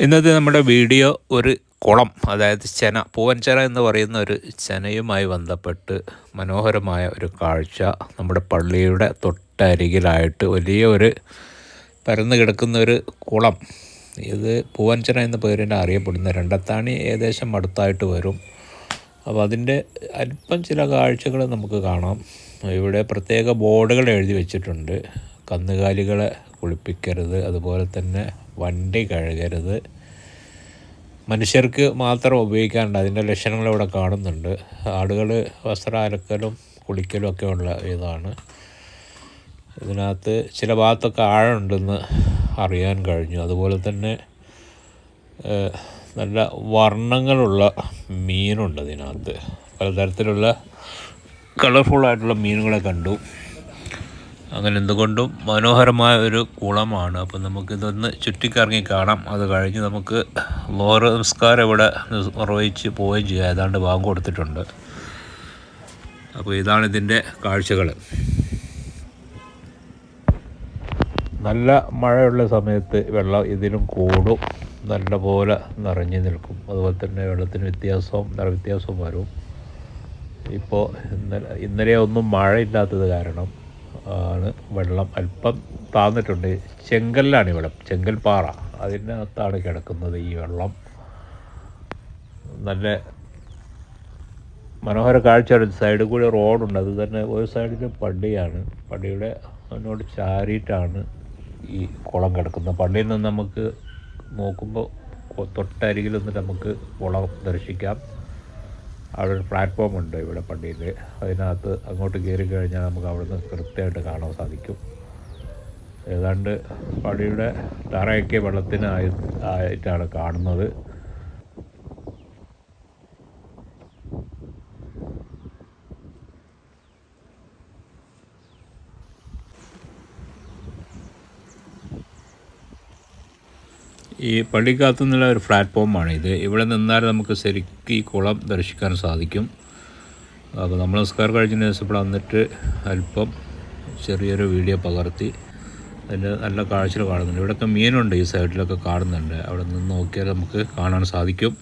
ഇന്നത്തെ നമ്മുടെ വീഡിയോ ഒരു കുളം അതായത് ചെന പൂവൻചെന എന്ന് പറയുന്ന ഒരു ചെനയുമായി ബന്ധപ്പെട്ട് മനോഹരമായ ഒരു കാഴ്ച നമ്മുടെ പള്ളിയുടെ തൊട്ടരികിലായിട്ട് വലിയ ഒരു പരന്ന് കിടക്കുന്ന ഒരു കുളം. ഇത് പൂവൻചെന എന്ന പേരിന് അറിയപ്പെടുന്ന രണ്ടത്താണി ഏകദേശം അടുത്തായിട്ട് വരും. അപ്പോൾ അതിന്റെ അല്പം ചില കാഴ്ചകൾ നമുക്ക് കാണാം. ഇവിടെ പ്രത്യേക ബോർഡുകൾ എഴുതി വെച്ചിട്ടുണ്ട്. കന്നുകാലികളെ കുളിപ്പിക്കരുത് അതുപോലെ തന്നെ വണ്ടി കഴുകരുത്. മനുഷ്യർക്ക് മാത്രം ഉപയോഗിക്കാറുണ്ട് അതിന്റെ ലക്ഷണങ്ങൾ ഇവിടെ കാണുന്നുണ്ട്. ആടുകൾ വസ്ത്രം അലക്കലും കുളിക്കലും ഒക്കെ ഉള്ള ഇതാണ്. ഇതിനകത്ത് ചില ഭാഗത്തൊക്കെ ആഴമുണ്ടെന്ന് അറിയാൻ കഴിഞ്ഞു. അതുപോലെ തന്നെ നല്ല വർണങ്ങളുള്ള മീനുണ്ട് ഇതിനകത്ത്. പലതരത്തിലുള്ള കളർഫുള്ളായിട്ടുള്ള മീനുകളെ കണ്ടു. അങ്ങനെ എന്തുകൊണ്ടും മനോഹരമായ ഒരു കുളമാണ്. അപ്പോൾ നമുക്കിതൊന്ന് ചുറ്റിക്കറങ്ങി കാണാം. അത് കഴിഞ്ഞ് നമുക്ക് ലോറ നമസ്കാരം ഇവിടെ നിർവഹിച്ച് പോവുകയും ചെയ്യാം. ഏതാണ്ട് ബാങ്ക് കൊടുത്തിട്ടുണ്ട്. അപ്പോൾ ഇതാണ് ഇതിന്റെ കാഴ്ചകൾ നല്ല മഴയുള്ള സമയത്ത് വെള്ളം ഇതിലും കൂടും. നല്ല പോലെ നിറഞ്ഞു നിൽക്കും. അതുപോലെ തന്നെ വെള്ളത്തിന് വ്യത്യാസവും നല്ല വ്യത്യാസവും വരും. ഇപ്പോൾ ഇന്നലെ ഇന്നലെ ഒന്നും മഴയില്ലാത്തത് കാരണം ആണ് വെള്ളം അല്പം താന്നിട്ടുണ്ട്. ചെങ്കല്ലാണ് ഇവിടെ ചെങ്കൽപ്പാറ. അതിനകത്താണ് കിടക്കുന്നത് ഈ വെള്ളം. നല്ല മനോഹര കാഴ്ച ഒരു കൂടി റോഡുണ്ട് അത് തന്നെ ഒരു സൈഡിൽ പള്ളിയാണ്. പള്ളിയുടെ അതിനോട് ചാരിയിട്ടാണ് ഈ കുളം കിടക്കുന്നത്. പള്ളിയിൽ നിന്ന് നമുക്ക് നോക്കുമ്പോൾ തൊട്ടരികിൽ നിന്ന് നമുക്ക് കുളം ദർശിക്കാം. അവിടെ ഒരു പ്ലാറ്റ്ഫോം ഉണ്ട് ഇവിടെ പള്ളിയിൽ അതിനകത്ത് അങ്ങോട്ട് കയറി കഴിഞ്ഞാൽ നമുക്ക് അവിടെ നിന്ന് കൃത്യമായിട്ട് കാണാൻ സാധിക്കും. ഏതാണ്ട് പള്ളിയുടെ തറയൊക്കെ വെള്ളത്തിനായി ആയിട്ടാണ് കാണുന്നത്. ഈ പള്ളിക്കകത്തു നിന്നുള്ള ഒരു പ്ലാറ്റ്ഫോമാണ് ഇത്. ഇവിടെ നിന്നാൽ നമുക്ക് ശരിക്കും ഈ കുളം ദർശിക്കാൻ സാധിക്കും. അപ്പോൾ നമ്മൾ നമസ്കാരം കഴിഞ്ഞതിന് ദിവസം ഇവിടെ വന്നിട്ട് അല്പം ചെറിയൊരു വീഡിയോ പകർത്തി അതിന്റെ നല്ല കാഴ്ചകൾ കാണുന്നുണ്ട്. ഇവിടെയൊക്കെ മീനുണ്ട് ഈ സൈഡിലൊക്കെ കാണുന്നുണ്ട്. അവിടെ നിന്ന് നോക്കിയാൽ നമുക്ക് കാണാൻ സാധിക്കും.